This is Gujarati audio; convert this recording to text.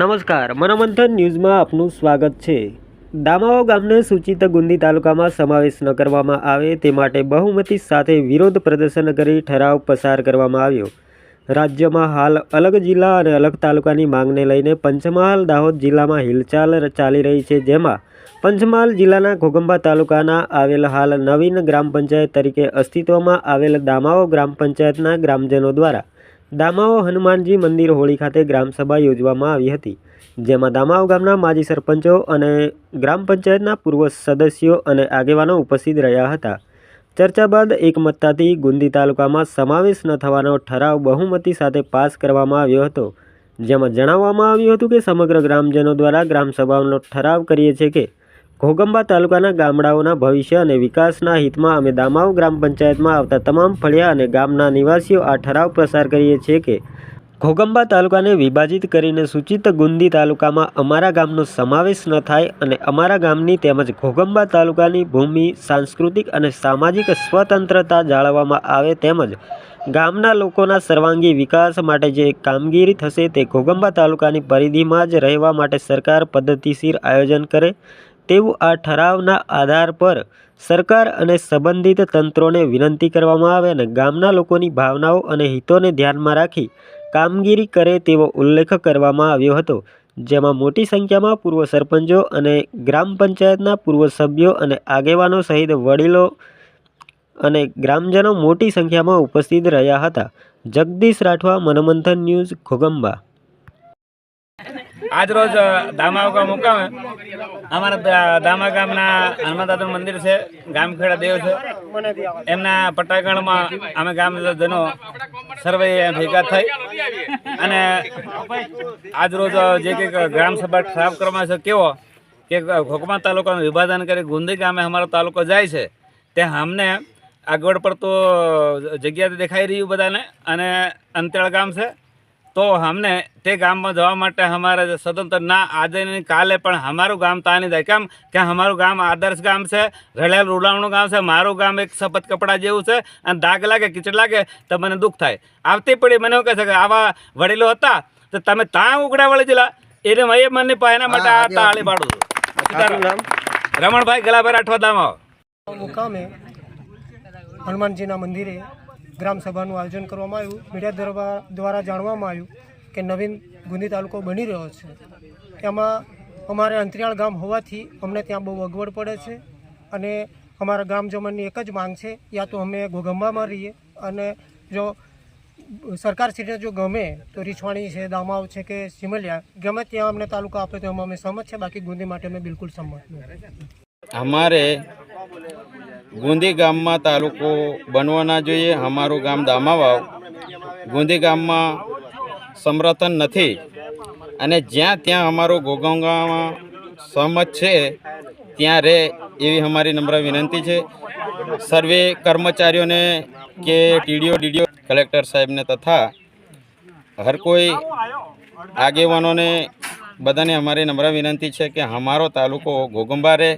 નમસ્કાર મનોમંથન ન્યૂઝમાં આપનું સ્વાગત છે. દામાઓ ગામને સૂચિત ગુંદી તાલુકામાં સમાવેશ ન કરવામાં આવે તે માટે બહુમતી સાથે વિરોધ પ્રદર્શન કરી ઠરાવ પસાર કરવામાં આવ્યો. રાજ્યમાં હાલ અલગ જિલ્લા અને અલગ તાલુકાની માંગને લઈને પંચમહાલ, દાહોદ જિલ્લામાં હિલચાલ ચાલી રહી છે, જેમાં પંચમહાલ જિલ્લાના ઘોગંબા તાલુકાના આવેલ હાલ નવીન ગ્રામ પંચાયત તરીકે અસ્તિત્વમાં આવેલ દામાવો ગ્રામ પંચાયતના ગ્રામજનો દ્વારા દામાવો હનુમાનજી મંદિર હોળી ખાતે ગ્રામસભા યોજવામાં આવી હતી, જેમાં દામાવ ગામના માજી સરપંચો અને ગ્રામ પંચાયતના પૂર્વ સદસ્યો અને આગેવાનો ઉપસ્થિત રહ્યા હતા. ચર્ચા બાદ એકમતતાથી ગુંદી તાલુકામાં સમાવેશ ન થવાનો ઠરાવ બહુમતી સાથે પાસ કરવામાં આવ્યો હતો, જેમાં જણાવવામાં આવ્યું હતું કે સમગ્ર ગ્રામજનો દ્વારા ગ્રામસભાનો ઠરાવ કરીએ છીએ કે ઘોગંબા તાલુકાના ગામડાઓના ભવિષ્ય અને વિકાસના હિતમાં અમે દામાવ ગ્રામ પંચાયતમાં આવતા તમામ ફળિયા અને ગામના નિવાસીઓ આ ઠરાવ પ્રસાર કરીએ છીએ કે ઘોગંબા તાલુકાને વિભાજિત કરીને સૂચિત ગુંદી તાલુકામાં અમારા ગામનો સમાવેશ ન થાય અને અમારા ગામની તેમજ ઘોગંબા તાલુકાની ભૂમિ, સાંસ્કૃતિક અને સામાજિક સ્વતંત્રતા જાળવવામાં આવે તેમજ ગામના લોકોના સર્વાંગી વિકાસ માટે જે કામગીરી થશે તે ઘોગંબા તાલુકાની પરિધિમાં જ રહેવા માટે સરકાર પદ્ધતિશીર આયોજન કરે તેવું આ ઠરાવના આધાર પર સરકાર અને સંબંધિત તંત્રોને વિનંતી કરવામાં આવે અને ગામના લોકોની ભાવનાઓ અને હિતોને ધ્યાનમાં રાખી કામગીરી કરે તેવો ઉલ્લેખ કરવામાં આવ્યો હતો. જેમાં મોટી સંખ્યામાં પૂર્વ સરપંચો અને ગ્રામ પંચાયતના પૂર્વ સભ્યો અને આગેવાનો સહિત વડીલો અને ગ્રામજનો મોટી સંખ્યામાં ઉપસ્થિત રહ્યા હતા. જગદીશ રાઠવા, મનમંથન ન્યૂઝ ઘોગંબા આજ રોજ દામા ગામ મુકામે અમારા દામા ગામના હનુમાનદાદાનું મંદિર છે, ગામખેડા દેવ છે. એમના પટાગણમાં અમે ગામજનો સર્વે ભેગા થઈ અને આજ રોજ જે કંઈક ગ્રામ સભા ઠરાવ કરવામાં છે કેવો કે ઘોકમા તાલુકાનું વિભાજન કરી ગુંદી ગામે અમારો તાલુકો જાય છે ત્યાં અમને આગળ પડતો જગ્યા દેખાઈ રહ્યું બધાને અને અંતરાળ ગામ છે. તો અમને તે ગામમાં જવા માટે અમારે સ્વતંત્ર ના આજે નહીં કાલે પણ અમારું ગામ તા નહીં થાય કેમ કે અમારું ગામ આદર્શ ગામ છે રળિયાલ રૂડાવણું ગામ છે મારું ગામ એક સફેદ કપડા જેવું છે અને દાગ લાગે કીચડ લાગે તો મને દુઃખ થાય. આવતી પડી મને એવું કહે છે કે આવા વડીલો હતા તો તમે ત્યાં ઉગડા વળી જેલા. એને મેં મને એના માટે આ તાળી પાડું છું. રમણભાઈ ગલાભાઈ રાઠવા દામો મુકામે હનુમાનજીના મંદિરે ગ્રામ સભાનું આયોજન કરવામાં આવ્યું. મીડિયા દ્વારા જાણવામાં આવ્યું કે નવીન ગુંદી તાલુકો બની રહ્યો છે. એમાં અમારે અંતરિયાળ ગામ હોવાથી અમને ત્યાં બહુ અગવડ પડે છે અને અમારા ગ્રામજનોની એક જ માંગ છે, યા તો અમે ઘોગંબામાં રહીએ અને જો સરકારશ્રીને જો ગમે તો રીછવાણી છે, દામાવ છે કે સિમલિયા, ગમે ત્યાં અમને તાલુકા આપે તો એમાં અમે સહમત છે, બાકી ગુંદી માટે અમે બિલકુલ સંમત અમારે ગુંદી ગામમાં તાલુકો બનવા ના જોઈએ. અમારું ગામ દામાવાવ. ગુંદી ગામમાં સમર્થન નથી. અને જ્યાં ત્યાં અમારું ગોગંગામાં સહમત છે, ત્યાં રહે એવી અમારી નમ્ર વિનંતી છે. સર્વે કર્મચારીઓને કે ટીડીઓ, ડીડીઓ, કલેક્ટર સાહેબને તથા હર કોઈ આગેવાનોને બધાને અમારી નમ્ર વિનંતી છે કે અમારો તાલુકો ઘોગંબા રહે.